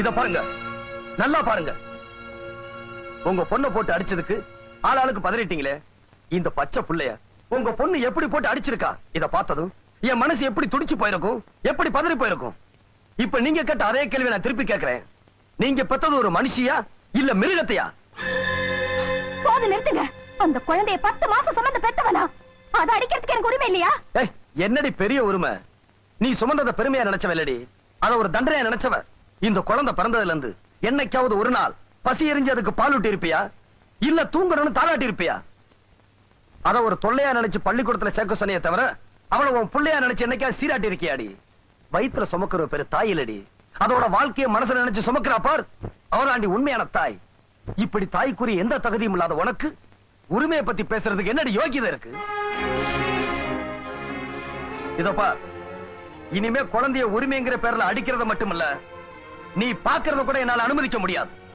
இத பாருங்க. நல்லா பாருங்க. உங்க பொண்ணை போட்டு அடிச்சதுக்கு ஆளாளுக்கு பதறிட்டீங்களே. இந்த பச்சை புள்ளைய உங்க பொண்ணு எப்படி போட்டு அடிச்சிருக்கா? இத பார்த்ததும் என் மனசு எப்படி துடிச்சு போயிருக்கும்? எப்படி பதறி போயிருக்கும்? இப்ப நீங்க கேட்ட அதே கேள்வி நான் திருப்பி கேக்குறேன் நீங்க பெத்தது ஒரு மனுஷியா? இல்ல மிருகத்தையா? போது நிறுத்துங்க. அந்த குழந்தைய பத்து மாசம் சுமந்து பெத்தவனா? அதை அடிக்கிறதுக்கு எனக்கு உரிமை இல்லையா? என்னடி பெரிய உரிமை? நீ சுமந்தத பெருமையா நினைச்சவலடி இல்லடி அத ஒரு தண்டனையா நினைச்சவ. இந்த குழந்தை பிறந்ததுல இருந்து என்னைக்காவது ஒரு நாள் பசி எரிஞ்சு அதுக்கு பால் ஊட்டி இருப்பியா இல்ல தூங்கணும்னு தாளாட்டி இருப்பியா அத ஒரு தொல்லையா நினைச்சு பள்ளிக்கூடத்துல சேர்க்க சொன்னியே தவிர அவளை உன் புள்ளையா நினைச்சு என்னைக்கா சீராட்டி இருக்கியாடி வயிற்றுல சுமக்கிற பேரு தாயிலடி அதோட வாழ்க்கைய மனசுல நினைச்சு சுமக்கிறா பார். அவதாண்டி உண்மையான தாய். இப்படி தாய்க்குரிய எந்த தகுதியும் இல்லாத உனக்கு உரிமையை பத்தி பேசுறதுக்கு என்னடி யோகியதை இருக்கு? இதோ பார். இனிமே குழந்தைய உரிமைங்கிற பேர்ல அடிக்கிறத மட்டுமல்ல நீ பாக்குறத கூட என்னால அனுமதிக்க முடியாது.